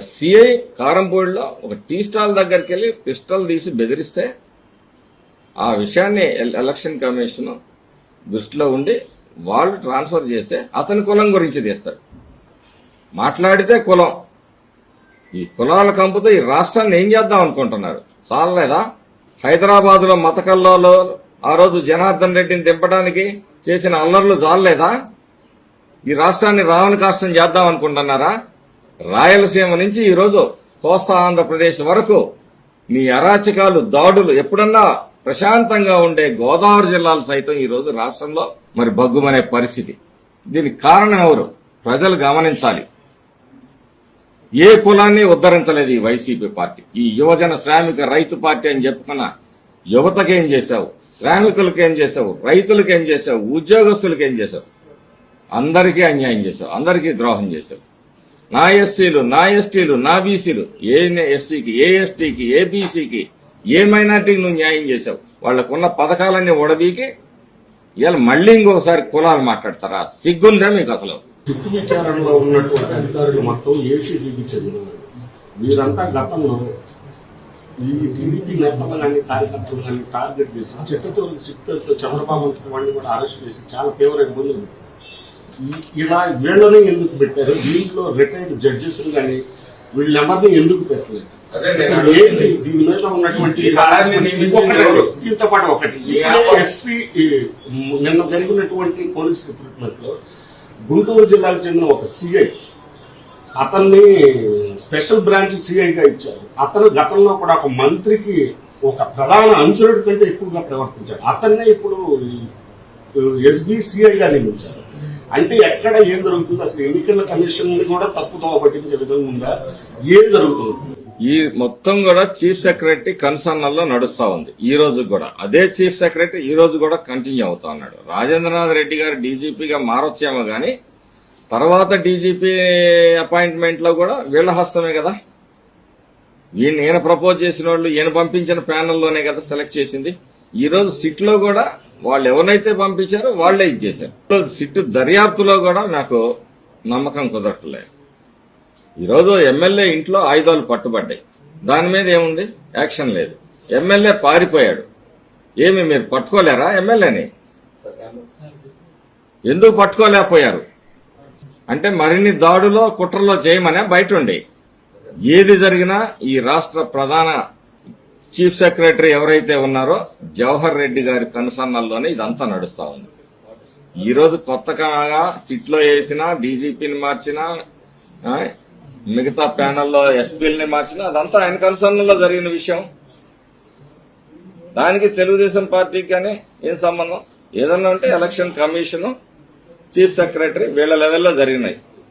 CI కారంపూడిలో ఒక tea stall దగ్గరికి వెళ్ళి పిస్టల్ తీసి బెదిరిస్తే ఆ విషయాన్ని ఎల్- ఎలక్షన్ కమిషన్ దృష్టిలో ఉండి వాళ్ళు ట్రాన్స్ఫర్ చేస్తే అతని కులం గురించి తీస్తాడు. మాట్లాడితే కులం. ఈ కులాల కంపుతో ఈ రాష్ట్రాన్ని ఏం చేద్దాం అనుకుంటున్నారు? చాలలేదా? హైదరాబాద్లో లో ఆ రోజు జనార్దన్ రెడ్డిని దింపడానికి చేసిన అల్లర్లు చాలలేదా? ఈ రాష్ట్రాన్ని రావణ కాష్టం చేద్దాం అనుకుంటున్నారా? రాయలసీమ నుంచి ఈరోజు కోస్తా ఆంధ్రప్రదేశ్ వరకు నీ అరాచకాలు దాడులు ఎప్పుడన్నా ప్రశాంతంగా ఉండే గోదావరి జిల్లాలు సైతం ఈ రోజు రాష్ట్రంలో మరి బగ్గుమనే పరిస్థితి. దీనికి కారణం ఎవరు? ప్రజలు గమనించాలి. ఏ కులాన్ని ఉద్ధరించలేదు ఈ వైసీపీ పార్టీ? ఈ యువజన శ్రామిక రైతు పార్టీ అని చెప్పుకున్న యువతకేం చేశావు? శ్రామికులకేం చేశావు? రైతులకేం చేశావు? ఉద్యోగస్తులకేం చేశావు? అందరికీ అన్యాయం చేశావు. అందరికీ ద్రోహం చేశావు. నా ఎస్సీలు నా ఎస్టీలు నా బీసీలు ఏ ఎస్సీకి ఏ ఎస్టీకి ఏ బీసీకి ఏ మైనార్టీకి నువ్వు న్యాయం చేశావు? వాళ్ళకున్న పథకాలన్నీ ఉడబీకి ఇవాళ మళ్ళీ ఇంకోసారి కులాలు మాట్లాడతారా? సిగ్గుందా మీకు అసలు? చుట్టు విచారణలో ఉన్నటువంటి అధికారులు మొత్తం ఏసీబీకి చెందినవారు వీరంతా గతంలో ఈ టీడీపీ నేతలు కానీ కార్యకర్తలు కానీ టార్గెట్ చేసి చిత్తచూరు సిక్కులతో చంద్రబాబు వాడిని కూడా అరెస్ట్ చేసి చాలా తీవ్ర ఇబ్బందులు పెట్టారు. ఇలా వీళ్ళని ఎందుకు పెట్టారు? దీంట్లో రిటైర్డ్ జడ్జెస్ కానీ వీళ్ళెవరిని ఎందుకు పెట్టలేదు? ఏంటి? దీని మీద ఉన్నటువంటి? దీంతో పాటు ఒకటి. ఎస్పీ నిన్న జరిగినటువంటి పోలీస్ రిక్రూట్మెంట్లో గుంటూరు జిల్లాకు చెందిన ఒక సిఐ అతన్ని స్పెషల్ బ్రాంచ్ సిఐగా ఇచ్చారు. అతను గతంలో కూడా ఒక మంత్రికి ఒక ప్రధాన అంచురుడి కంటే ఎక్కువగా ప్రవర్తించాడు. అతన్నే ఇప్పుడు ఎస్బీ సిఐగా నియమించారు. అంటే ఎక్కడ ఏం జరుగుతుంది అసలు ఎన్నికల కమిషన్ కూడా తప్పుతో పట్టించే విధంగా ఉందా? ఏం జరుగుతుంది? ఈ మొత్తం కూడా చీఫ్ సెక్రటరీ కన్సర్న్లో నడుస్తా ఉంది. ఈ రోజు కూడా. అదే చీఫ్ సెక్రటరీ ఈ రోజు కూడా కంటిన్యూ అవుతా ఉన్నాడు. రాజేంద్రనాథ్ రెడ్డి గారు డీజీపీగా మారొచ్చేమో గాని తర్వాత డీజీపీ అపాయింట్మెంట్లో కూడా వీళ్ళ హస్తమే కదా. ఈయన ఈయన ప్రపోజ్ చేసిన వాళ్ళు ఈయన పంపించిన ప్యానెల్లోనే కదా సెలెక్ట్ చేసింది. ఈరోజు సిట్లో సిట్లో కూడా వాళ్ళు ఎవరినైతే పంపించారో వాళ్ళే ఇది చేశారు సిట్ దర్యాప్తులో కూడా నాకు నమ్మకం కుదరట్లేదు. ఈరోజు ఎమ్మెల్యే ఇంట్లో ఆయుధాలు పట్టుబడ్డాయి. దాని మీద ఏముంది? యాక్షన్ లేదు. ఎమ్మెల్యే పారిపోయాడు. ఏమి మీరు పట్టుకోలేరా ఎమ్మెల్యేని? ఎందుకు పట్టుకోలేకపోయారు? అంటే మరిన్ని దాడులో కుట్రలో చేయమనే బయట ఉండి ఏది జరిగినా ఈ రాష్ట్ర ప్రధాన చీఫ్ సెక్రటరీ ఎవరైతే ఉన్నారో జవహర్ రెడ్డి గారి కనుసన్నల్లోనే ఇదంతా నడుస్తా ఉంది. ఈరోజు కొత్తగా సిట్లో వేసినా డీజీపీని మార్చినా మిగతా ప్యానల్లో ఎస్పీలని మార్చినా అదంతా ఆయన కనుసన్నల్లో జరిగిన విషయం. దానికి తెలుగుదేశం పార్టీకి కానీ ఏం సంబంధం? ఏదన్నా ఉంటే ఎలక్షన్ కమిషన్ చీఫ్ సెక్రటరీ వీళ్ళ లెవెల్లో జరిగినాయి.